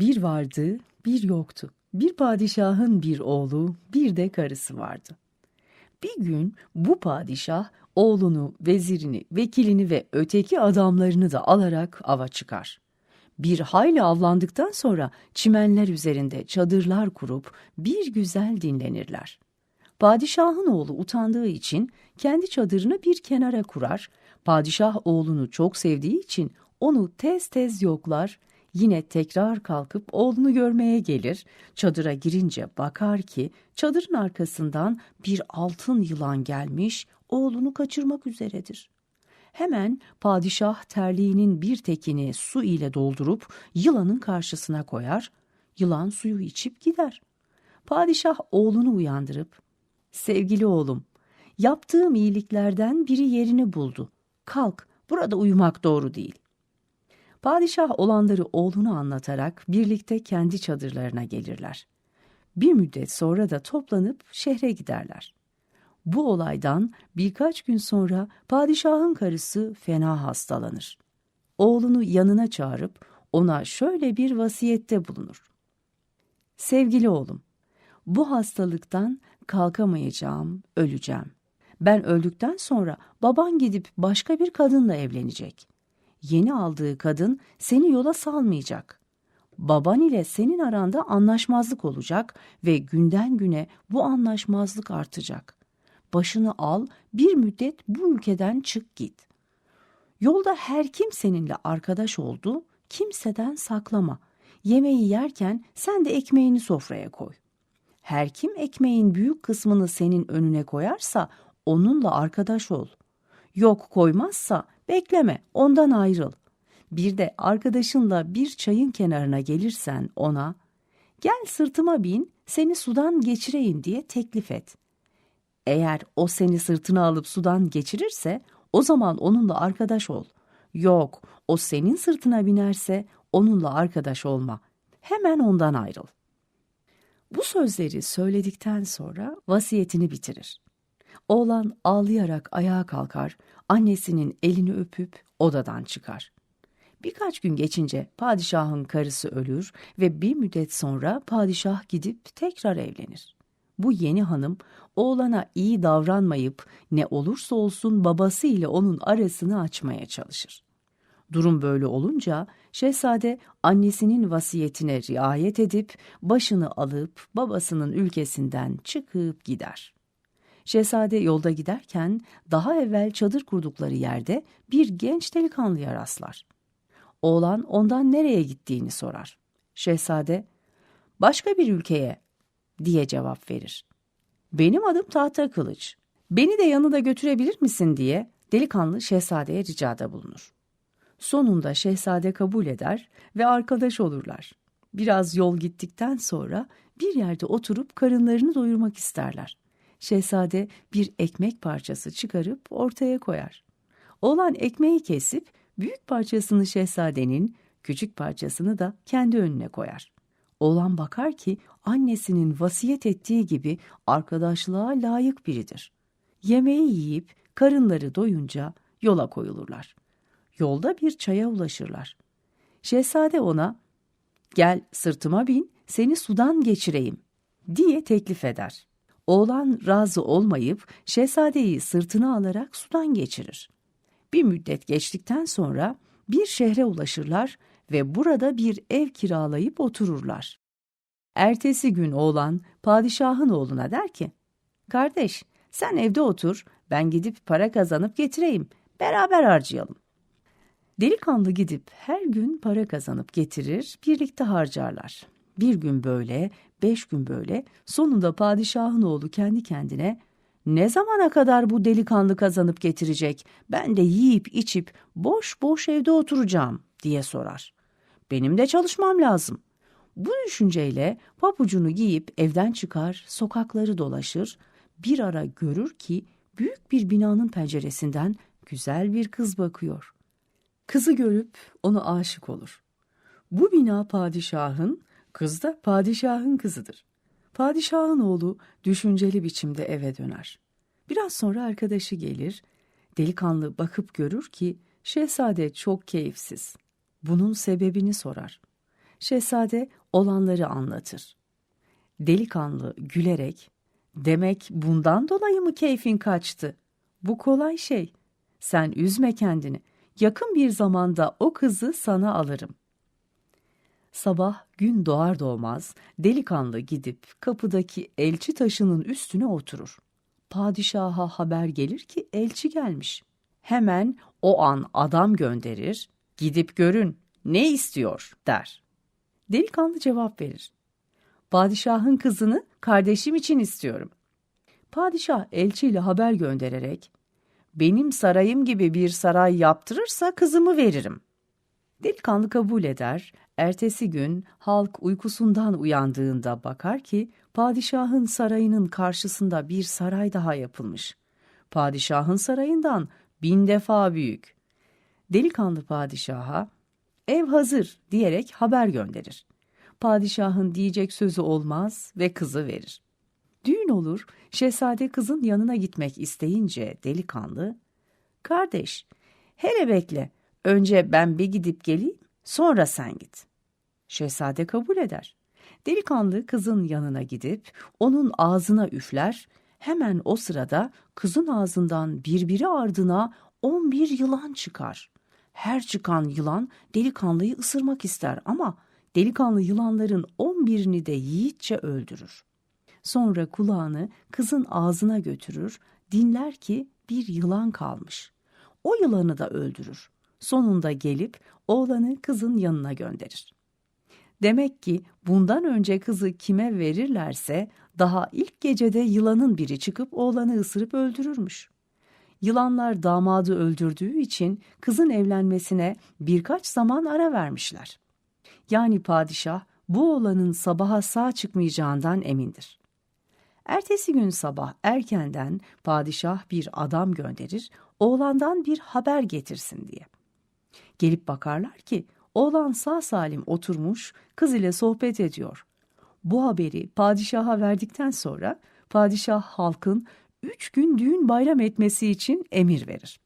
Bir vardı, bir yoktu. Bir padişahın bir oğlu, bir de karısı vardı. Bir gün bu padişah oğlunu, vezirini, vekilini ve öteki adamlarını da alarak ava çıkar. Bir hayli avlandıktan sonra çimenler üzerinde çadırlar kurup bir güzel dinlenirler. Padişahın oğlu utandığı için kendi çadırını bir kenara kurar. Padişah oğlunu çok sevdiği için onu tez tez yoklar. Yine tekrar kalkıp oğlunu görmeye gelir. Çadıra girince bakar ki çadırın arkasından bir altın yılan gelmiş, oğlunu kaçırmak üzeredir. Hemen padişah terliğinin bir tekini su ile doldurup yılanın karşısına koyar. Yılan suyu içip gider. Padişah oğlunu uyandırıp Sevgili oğlum, yaptığım iyiliklerden biri yerini buldu. Kalk, burada uyumak doğru değil. Padişah olanları oğluna anlatarak birlikte kendi çadırlarına gelirler. Bir müddet sonra da toplanıp şehre giderler. Bu olaydan birkaç gün sonra padişahın karısı fena hastalanır. Oğlunu yanına çağırıp ona şöyle bir vasiyette bulunur. Sevgili oğlum, bu hastalıktan kalkamayacağım, öleceğim. Ben öldükten sonra baban gidip başka bir kadınla evlenecek. Yeni aldığı kadın seni yola salmayacak. Baban ile senin aranda anlaşmazlık olacak ve günden güne bu anlaşmazlık artacak. Başını al, bir müddet bu ülkeden çık git. Yolda her kim seninle arkadaş oldu, kimseden saklama. Yemeği yerken sen de ekmeğini sofraya koy. Her kim ekmeğin büyük kısmını senin önüne koyarsa onunla arkadaş ol. Yok koymazsa bekleme, ondan ayrıl. Bir de arkadaşınla bir çayın kenarına gelirsen ona, gel sırtıma bin, seni sudan geçireyim diye teklif et. Eğer o seni sırtına alıp sudan geçirirse, o zaman onunla arkadaş ol. Yok, o senin sırtına binerse onunla arkadaş olma. Hemen ondan ayrıl. Bu sözleri söyledikten sonra vasiyetini bitirir. Oğlan ağlayarak ayağa kalkar, annesinin elini öpüp odadan çıkar. Birkaç gün geçince padişahın karısı ölür ve bir müddet sonra padişah gidip tekrar evlenir. Bu yeni hanım oğlana iyi davranmayıp ne olursa olsun babası ile onun arasını açmaya çalışır. Durum böyle olunca şehzade annesinin vasiyetine riayet edip başını alıp babasının ülkesinden çıkıp gider. Şehzade yolda giderken daha evvel çadır kurdukları yerde bir genç delikanlıya rastlar. Oğlan ondan nereye gittiğini sorar. Şehzade, başka bir ülkeye diye cevap verir. Benim adım Tahta Kılıç. Beni de yanında götürebilir misin diye delikanlı şehzadeye ricada bulunur. Sonunda şehzade kabul eder ve arkadaş olurlar. Biraz yol gittikten sonra bir yerde oturup karınlarını doyurmak isterler. Şehzade bir ekmek parçası çıkarıp ortaya koyar. Oğlan ekmeği kesip büyük parçasını şehzadenin, küçük parçasını da kendi önüne koyar. Oğlan bakar ki annesinin vasiyet ettiği gibi arkadaşlığa layık biridir. Yemeği yiyip karınları doyunca yola koyulurlar. Yolda bir çaya ulaşırlar. Şehzade ona, gel sırtıma bin, seni sudan geçireyim diye teklif eder. Oğlan razı olmayıp şehzadeyi sırtına alarak sudan geçirir. Bir müddet geçtikten sonra bir şehre ulaşırlar ve burada bir ev kiralayıp otururlar. Ertesi gün oğlan padişahın oğluna der ki, Kardeş sen evde otur, ben gidip para kazanıp getireyim, beraber harcayalım. Delikanlı gidip her gün para kazanıp getirir, birlikte harcarlar. Bir gün böyle, beş gün böyle, sonunda padişahın oğlu kendi kendine ne zamana kadar bu delikanlı kazanıp getirecek, ben de yiyip içip boş boş evde oturacağım diye sorar. Benim de çalışmam lazım. Bu düşünceyle papucunu giyip evden çıkar, sokakları dolaşır, bir ara görür ki büyük bir binanın penceresinden güzel bir kız bakıyor. Kızı görüp ona aşık olur. Bu bina padişahın, kız da padişahın kızıdır. Padişahın oğlu düşünceli biçimde eve döner. Biraz sonra arkadaşı gelir, delikanlı bakıp görür ki şehzade çok keyifsiz. Bunun sebebini sorar. şehzade olanları anlatır. Delikanlı gülerek, demek bundan dolayı mı keyfin kaçtı? Bu kolay şey. Sen üzme kendini. Yakın bir zamanda o kızı sana alırım. Sabah gün doğar doğmaz delikanlı gidip kapıdaki elçi taşının üstüne oturur. Padişaha haber gelir ki elçi gelmiş. Hemen o an adam gönderir, gidip görün, ne istiyor der. Delikanlı cevap verir. Padişahın kızını kardeşim için istiyorum. Padişah elçiyle haber göndererek, benim sarayım gibi bir saray yaptırırsa kızımı veririm. Delikanlı kabul eder, ertesi gün halk uykusundan uyandığında bakar ki padişahın sarayının karşısında bir saray daha yapılmış. Padişahın sarayından bin defa büyük. Delikanlı padişaha ev hazır diyerek haber gönderir. Padişahın diyecek sözü olmaz ve kızı verir. Düğün olur, şehzade kızın yanına gitmek isteyince delikanlı, ''Kardeş, hele bekle, önce ben bir gidip geleyim, sonra sen git.'' Şehzade kabul eder. Delikanlı kızın yanına gidip onun ağzına üfler, hemen o sırada kızın ağzından birbiri ardına on bir yılan çıkar. Her çıkan yılan delikanlıyı ısırmak ister ama delikanlı yılanların on birini de yiğitçe öldürür. Sonra kulağını kızın ağzına götürür, dinler ki bir yılan kalmış. O yılanı da öldürür. Sonunda gelip oğlanı kızın yanına gönderir. Demek ki bundan önce kızı kime verirlerse daha ilk gecede yılanın biri çıkıp oğlanı ısırıp öldürürmüş. Yılanlar damadı öldürdüğü için kızın evlenmesine birkaç zaman ara vermişler. Yani padişah bu oğlanın sabaha sağ çıkmayacağından emindir. Ertesi gün sabah erkenden padişah bir adam gönderir, oğlandan bir haber getirsin diye. Gelip bakarlar ki oğlan sağ salim oturmuş kız ile sohbet ediyor. Bu haberi padişaha verdikten sonra padişah halkın üç gün düğün bayram etmesi için emir verir.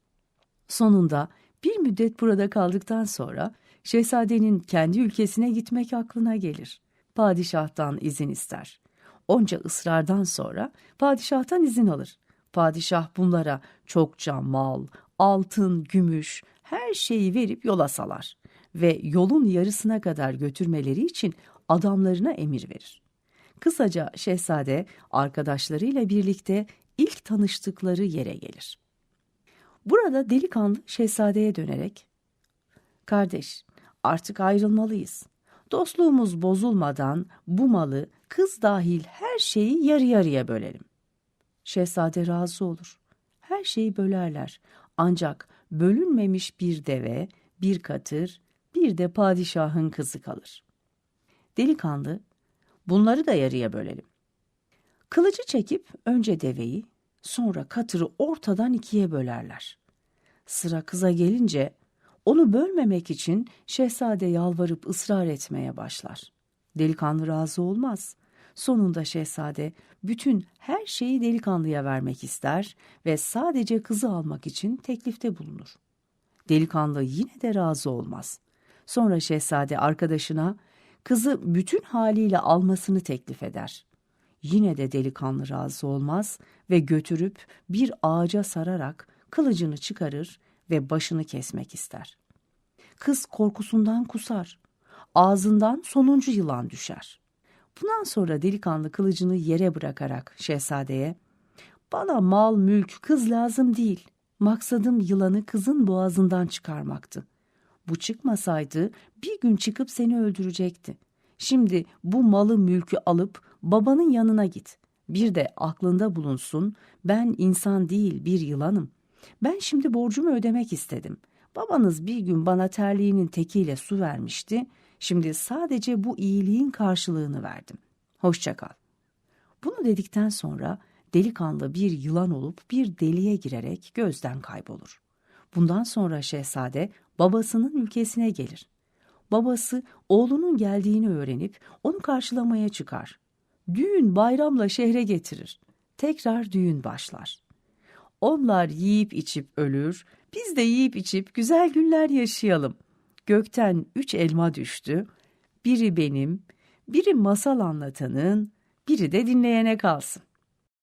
Sonunda bir müddet burada kaldıktan sonra şehzadenin kendi ülkesine gitmek aklına gelir. Padişahtan izin ister. Onca ısrardan sonra padişahtan izin alır. Padişah bunlara çokça mal, altın, gümüş, her şeyi verip yola salar ve yolun yarısına kadar götürmeleri için adamlarına emir verir. Kısaca şehzade arkadaşlarıyla birlikte ilk tanıştıkları yere gelir. Burada delikanlı şehzadeye dönerek, ''Kardeş, artık ayrılmalıyız. Dostluğumuz bozulmadan bu malı kız dahil her şeyi yarı yarıya bölelim. Şehzade razı olur. Her şeyi bölerler. Ancak bölünmemiş bir deve, bir katır, bir de padişahın kızı kalır. Delikanlı, bunları da yarıya bölelim. Kılıcı çekip önce deveyi, sonra katırı ortadan ikiye bölerler. Sıra kıza gelince onu bölmemek için şehzade yalvarıp ısrar etmeye başlar. Delikanlı razı olmaz. Sonunda şehzade bütün her şeyi delikanlıya vermek ister ve sadece kızı almak için teklifte bulunur. Delikanlı yine de razı olmaz. Sonra şehzade arkadaşına kızı bütün haliyle almasını teklif eder. Yine de delikanlı razı olmaz ve götürüp bir ağaca sararak kılıcını çıkarır ve başını kesmek ister. Kız korkusundan kusar. Ağzından sonuncu yılan düşer. Bundan sonra delikanlı kılıcını yere bırakarak şehzadeye ''Bana mal, mülk, kız lazım değil. Maksadım yılanı kızın boğazından çıkarmaktı. Bu çıkmasaydı bir gün çıkıp seni öldürecekti. Şimdi bu malı mülkü alıp babanın yanına git. Bir de aklında bulunsun ben insan değil bir yılanım. Ben şimdi borcumu ödemek istedim. Babanız bir gün bana terliğinin tekiyle su vermişti. Şimdi sadece bu iyiliğin karşılığını verdim. Hoşça kal. Bunu dedikten sonra delikanlı bir yılan olup bir deliğe girerek gözden kaybolur. Bundan sonra şehzade babasının ülkesine gelir. Babası oğlunun geldiğini öğrenip onu karşılamaya çıkar. Düğün bayramla şehre getirir. Tekrar düğün başlar. Onlar yiyip içip ölür, biz de yiyip içip güzel günler yaşayalım. Gökten üç elma düştü, biri benim, biri masal anlatanın, biri de dinleyene kalsın.